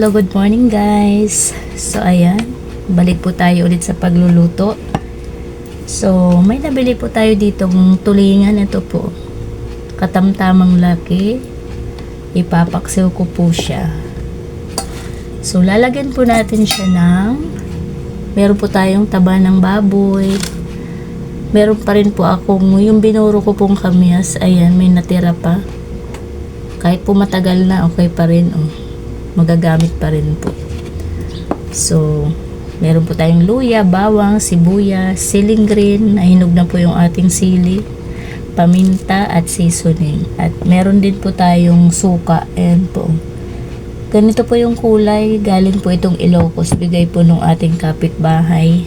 Hello, good morning guys. So ayan, balik po tayo ulit sa pagluluto. So, may nabili po tayo dito ng tulingan. Ito po, katamtamang laki. Ipapaksiw ko po siya. So, lalagyan po natin siya ng meron po tayong taba ng baboy. Meron pa rin po akong, yung binuro ko pong kamyas, ayan, may natira pa. Kahit po matagal na, okay pa rin, oh. Magagamit pa rin po. So, meron po tayong luya, bawang, sibuyas, siling green, nahinog na po yung ating sili, paminta at seasoning. At meron din po tayong suka, ayan po. Ganito po yung kulay, galing po itong Ilocos, bigay po nung ating kapitbahay.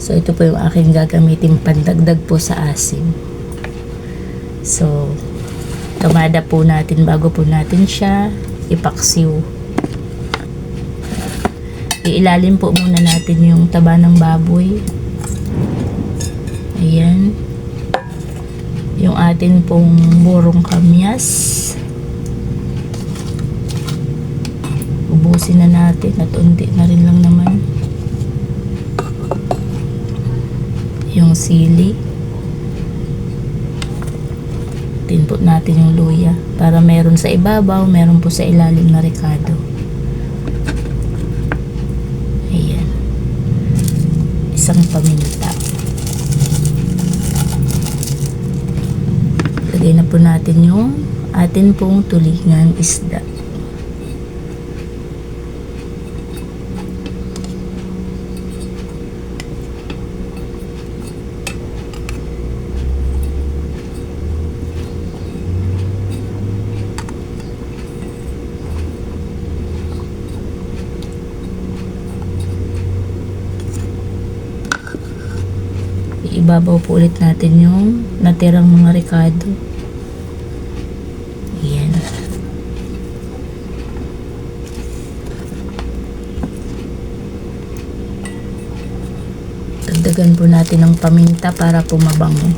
So, ito po yung aking gagamitin pandagdag po sa asim. So, kamada po natin bago po natin siya ipaksiw. Iilalim po muna natin yung taba ng baboy. Ayan. Yung atin pong burong kamyas. Ubusin na natin at unti na rin lang naman. Yung sili. Tinput natin yung luya para meron sa ibabaw, meron po sa ilalim na rekado. Ayan. Isang paminta. Lagay na po natin yung atin pong tulingan isda. Ibabaw po ulit natin yung natirang mga rekado. Ayan. Dagdagan po natin ng paminta para pumabango.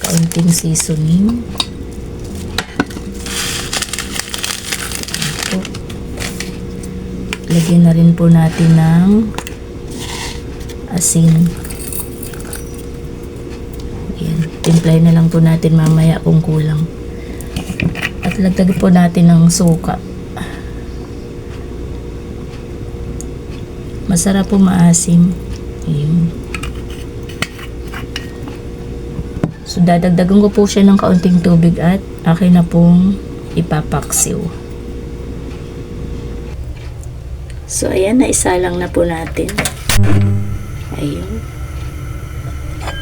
Kaunting seasoning. Lagyan na rin po natin ng asin. Ayan. Timplay na lang po natin mamaya kung kulang. At lagdag po natin ng suka. Masarap po maasim. Ayun. So, dadagdagan ko po siya ng kaunting tubig at akin na pong ipapaksiw. So, ayan, naisalang na po natin. Ayun.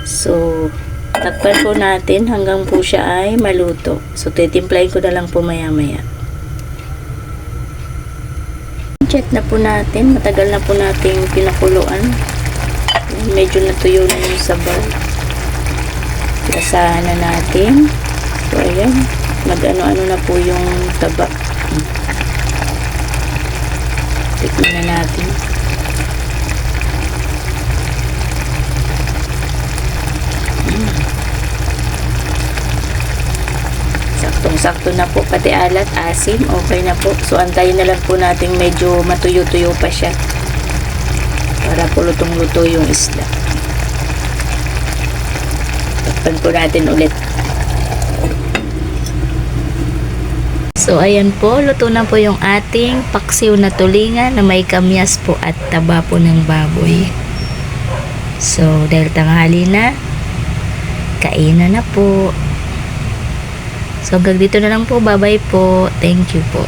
So, takpan po natin hanggang po siya ay maluto. So, titimplahin ko na lang po maya-maya. Check na po natin. Matagal na po nating pinakuluan. Medyo natuyo na yung sabaw. Lasahan na natin. So, ayan. Mag-ano-ano na po yung taba. Natin. Saktong-sakto na po pati alat, asim, okay na po. So antayin na lang po natin medyo matuyo-tuyo pa siya. Para po lutong-luto yung isda. Takpan po natin ulit. So, ayan po, luto na po yung ating paksiw na tulingan na may kamyas po at taba po ng baboy. So, dahil tanghali na, kainan na po. So, hanggang dito na lang po. Bye-bye po. Thank you po.